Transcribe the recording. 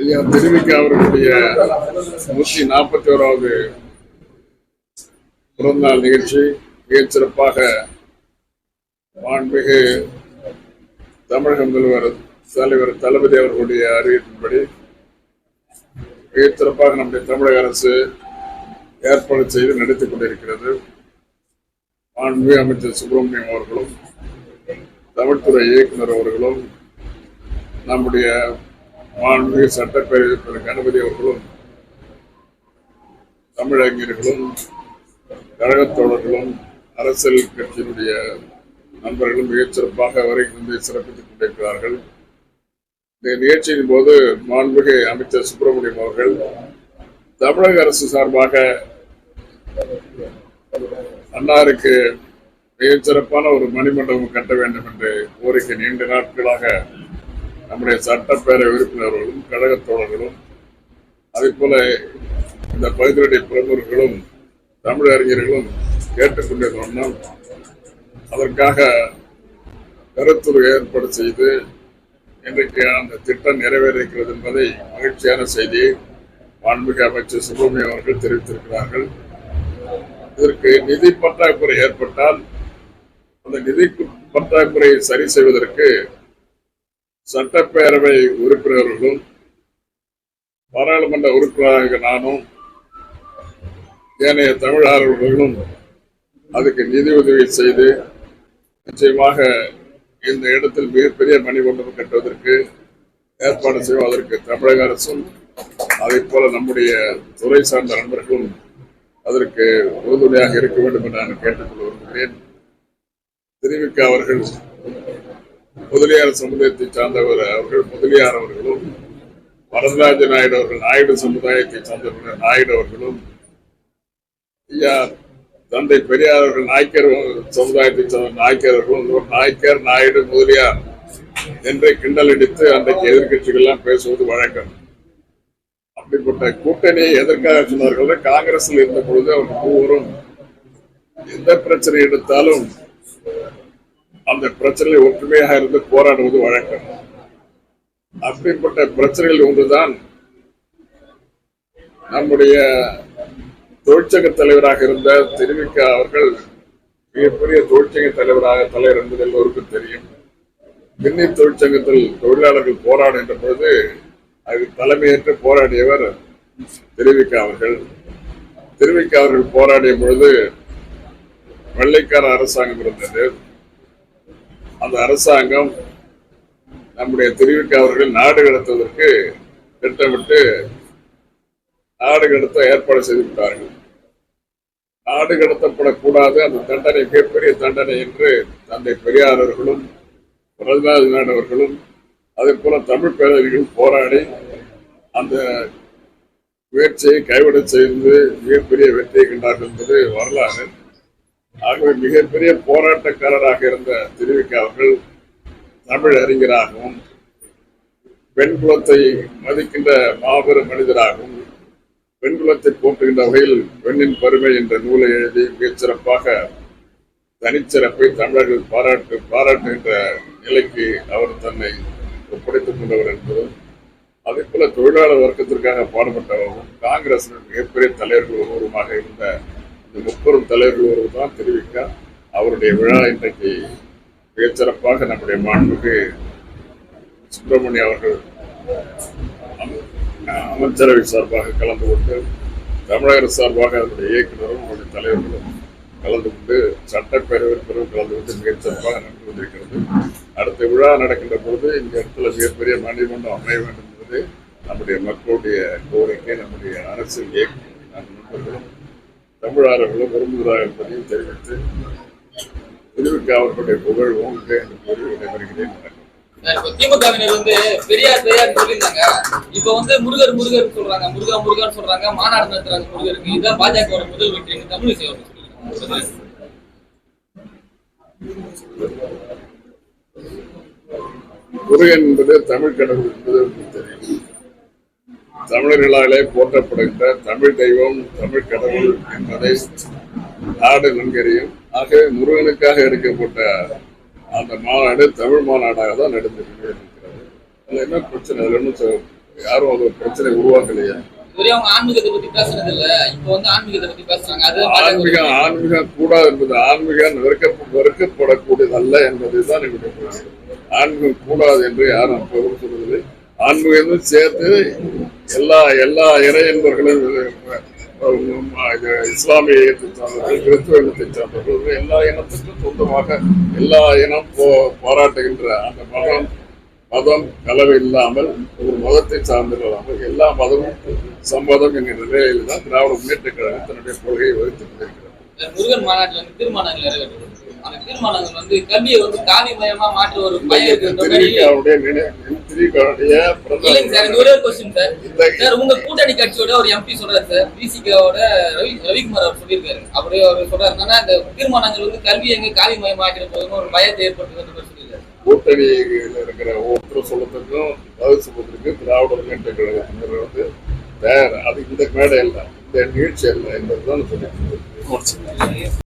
ஐயா திருவிக்க அவர்களுடைய நூற்றி நாற்பத்தி ஓராவது பிறந்தநாள் நிகழ்ச்சி. மிகச் சிறப்பாக மாண்புமிகு தமிழக முதல்வர் தலைவர் தளபதி அவர்களுடைய அறிவிப்பின்படி மிகச் சிறப்பாக நம்முடைய தமிழக அரசு ஏற்பாடு செய்து நடத்திக் கொண்டிருக்கிறது. மாண்புமிகு அமைச்சர் சுப்பிரமணியம் அவர்களும் தமிழ்துறை இயக்குனர் அவர்களும் நம்முடைய மாண்புமிகு சட்டப்பேரவை திரு கணபதி அவர்களும் தமிழறிஞர்களும் கழகத் தோழர்களும் அரசியல் கட்சியினுடைய நண்பர்களும் மிகச்சிறப்பாக வரை வந்து சிறப்பித்துக் கொண்டிருக்கிறார்கள். இந்த நிகழ்ச்சியின் போது மாண்புகை அமைச்சர் சுப்பிரமணியம் அவர்கள் தமிழக அரசு சார்பாக அன்னாருக்கு மிகச்சிறப்பான ஒரு மணிமண்டபம் கட்ட வேண்டும் என்று கோரிக்கை நீண்ட நாட்களாக நம்முடைய சட்டப்பேரவை உறுப்பினர்களும் கழகத் தோழர்களும் அதே போல இந்த பகுதியுடைய பிரமுகர்களும் தமிழ் அறிஞர்களும் கேட்டுக்கொண்டிருந்தோம் அதற்காக கருத்துரு ஏற்பாடு செய்து இன்றைக்கு அந்த திட்டம் நிறைவேறிக்கிறது என்பதை மகிழ்ச்சியான செய்தி மாண்புமிகு அமைச்சர் சுப்பிரமணியம் அவர்கள் தெரிவித்திருக்கிறார்கள். இதற்கு நிதி பற்றாக்குறை ஏற்பட்டால் அந்த நிதி பற்றாக்குறையை சரி செய்வதற்கு சட்டப்பேரவை உறுப்பினர்களும் பாராளுமன்ற உறுப்பினராக நானும் ஏனைய தமிழர்களும் அதுக்கு நிதி உதவி செய்து நிச்சயமாக இந்த இடத்தில் மிகப்பெரிய மணிமண்டபம் கட்டுவதற்கு ஏற்பாடு செய்வோம் அதற்கு தமிழக அரசும் அதை போல நம்முடைய துறை சார்ந்த நண்பர்களும் அதற்கு உறுதுணையாக இருக்க வேண்டும் என்று நான் கேட்டுக்கொள்ள விரும்புகிறேன் தெரிவிக்க அவர்கள் முதலியார் சமுதாயத்தை சார்ந்தவர் அவர்கள் முதலியார் அவர்களும் வரதராஜ நாயுடு அவர்கள் நாயுடு சமுதாயத்தை சார்ந்தவர்கள் நாயுடு அவர்களும் ஐயா தந்தை பெரியார் அவர்கள் நாய்க்கர் சமுதாயத்தை சார்ந்த நாய்க்கர் அவர்களும் நாய்க்கர் நாயுடு முதலியார் என்று கிண்டல் அடித்து அன்றைக்கு எதிர்கட்சிகள் எல்லாம் பேசுவது வழக்கம். அப்படிப்பட்ட கூட்டணியை எதற்காக சொன்னார்கள்? காங்கிரஸில் இருந்த பொழுது அவர்கள் ஒவ்வொருவரும் எந்த பிரச்சனை எடுத்தாலும் அந்த பிரச்சனையில் ஒற்றுமையாக இருந்து போராடுவது வழக்கம். அப்படிப்பட்ட பிரச்சனைகள் ஒன்றுதான் நம்முடைய தொழிற்சங்க தலைவராக இருந்த தெரிவிக்க அவர்கள் மிகப்பெரிய தொழிற்சங்க தலைவராக தலைவர் என்பது எல்லோருக்கும் தெரியும். மின்னி தொழிற்சங்கத்தில் தொழிலாளர்கள் போராடுகின்ற பொழுது அது தலைமையேற்று போராடியவர் திருவிக்க அவர்கள். திருவிக்க அவர்கள் போராடிய பொழுது வெள்ளைக்கார அரசாங்கம் இருந்தது. அந்த அரசாங்கம் நம்முடைய தெரிவிக்க அவர்கள் நாடு கடத்துவதற்கு திட்டமிட்டு நாடு கடத்த ஏற்பாடு செய்து விட்டார்கள். நாடு கடத்தப்படக்கூடாது அந்த தண்டனை மிகப்பெரிய தண்டனை என்று தந்தை பெரியார் அவர்களும் பிரதமர் அவர்களும் அதே போல தமிழ் பேரறிஞர்கள் போராடி அந்த முயற்சியை கைவிட செய்து மிகப்பெரிய வெற்றியை கண்டார்கள் என்பது வரலாறு. ஆகவே மிகப்பெரிய போராட்டக்காரராக இருந்த திருவிக்க அவர்கள் தமிழ் அறிஞராகவும் பெண் குலத்தை மதிக்கின்ற மாபெரும் மனிதராகவும் பெண் குலத்தை போற்றுகின்ற வகையில் பெண்ணின் பெருமை என்ற நூலை எழுதி மிகச்சிறப்பாக தனிச்சிறப்பை தமிழர்கள் பாராட்டு பாராட்டுகின்ற நிலைக்கு அவர் தன்னை ஒப்படைத்துக் கொண்டவர் என்பதும் அதே போல தொழிலாளர் வர்க்கத்திற்காக பாடுபட்டவரும் காங்கிரஸ் மிகப்பெரிய தலைவர்கள் ஒருவருமாக இருந்த இந்த முப்பெரும் தலைவர்கள் ஒருவர் தான் தெரிவிக்க அவருடைய விழா இன்றைக்கு மிகச்சிறப்பாக நம்முடைய மாண்புக்கு சுப்பிரமணிய அவர்கள் அமைச்சரவை சார்பாக கலந்து கொண்டு தமிழக அரசு சார்பாக அதனுடைய இயக்குநரும் அவருடைய தலைவர்களும் கலந்து கொண்டு சட்டப்பேரவை உறுப்பினரும் கலந்து கொண்டு மிகச்சிறப்பாக நடந்து கொண்டிருக்கிறது. அடுத்த விழா நடக்கின்ற பொழுது இந்த இடத்துல மிகப்பெரிய மணிமண்டபம் அமைய வேண்டும் என்பது நம்முடைய மக்களுடைய கோரிக்கை நம்முடைய அரசியல் இயக்க நண்பர்களும் தமிழர்களும் விரும்புகிறார் என்பதையும் தெரிவித்து திருவிக்க அவர்களுடைய புகழ் ஓங்க என்று கூறி விடைபெறுகிறேன். திமுகவினர் வந்து பெரியார் பெரியார் சொல்லியிருந்தாங்க. இப்ப வந்து முருகர் முருகர் சொல்றாங்க. முருகா முருகர் சொல்றாங்க. மாநாடு நடத்துறாங்க முருகருக்கு. இதுதான் பாஜக முதல் வெற்றின்னு தமிழிசை அவர்கள் முருகன் என்பது தமிழ் கடவுள் என்பது தெரியும். தமிழர்களாலே போற்றப்படுகின்ற தமிழ் தெய்வம் தமிழ் கடவுள் என்பதை நாடு நன்கறியும். ஆக முருகனுக்காக எடுக்கப்பட்ட அந்த மாநாடு தமிழ் மாநாடாக தான் நடந்து கொண்டே இருக்கிறது. அதுல என்ன பிரச்சனை? அதுல ஒன்றும் யாரும் அது ஒரு பிரச்சனை உருவாக்கலையே? ஆன்மீகத்தை பத்தி பேசுனது இல்ல இப்போ வந்து ஆன்மீகத்தை பத்தி பேசுறாங்க. அது ஆன்மீகம் ஆன்மீகம் கூடாது என்பது ஆன்மீகம் வெறுக்க வெறுக்கப்படக்கூடியதல்ல என்பதுதான் என்னுடைய. ஆன்மீகம் கூடாது என்று யாரும் அப்போதும் சொல்வதில்லை ஆன்மீகம் சேர்த்து எல்லா எல்லா இறை என்பர்களும் இஸ்லாமிய இனத்தை சார்ந்தவர்கள் கிறிஸ்துவ இனத்தை சார்ந்தவர்கள் எல்லா இனத்துக்கும் சொந்தமாக எல்லா இனம் போ- பாராட்டுகின்ற அந்த மதம் மதம் கலவை இல்லாமல் ஒரு மதத்தை சார்ந்தில்லாமல் எல்லா மதமும் சம்மதம் என்கிற நிலையில் தான் திராவிட முன்னேற்ற கழகம் தன்னுடைய கொள்கையை வகுத்துக் கொண்டிருக்கிறது. முருகன் மாநாட்டில் திருமணங்கள் தீர்மானங்கள் தீர்மானங்கள் வந்து கல்வியை வந்து காவிமயமா மாற்ற ஒரு இல்லைங்க சார் ஒரே ஒரு கொஸ்டின் சார். சார் உங்க கூட்டணி கட்சியோட ஒரு எம்பி சொல்றாரு சார். பிசிகோட ரவி ரவிக்குமார் அவர் சொல்லியிருக்காரு. அவரே அவர் சொல்றாரு. என்னன்னா இந்த தீர்மானங்கள் வந்து கல்வி எங்க காவிமயமாக்கிற போதும் ஒரு பயத்தை ஏற்படுத்துறது சொல்லியிருக்காரு. கூட்டணியில் இருக்கிற ஒவ்வொரு சொல்லத்துக்கும் பதில் சொல்வதற்கு திராவிட முன்னேற்ற கழகத்தினர் வந்து தயார் அது இந்த மேடை அல்ல இந்த நிகழ்ச்சி அல்ல என்பதுதான் சொல்லிட்டு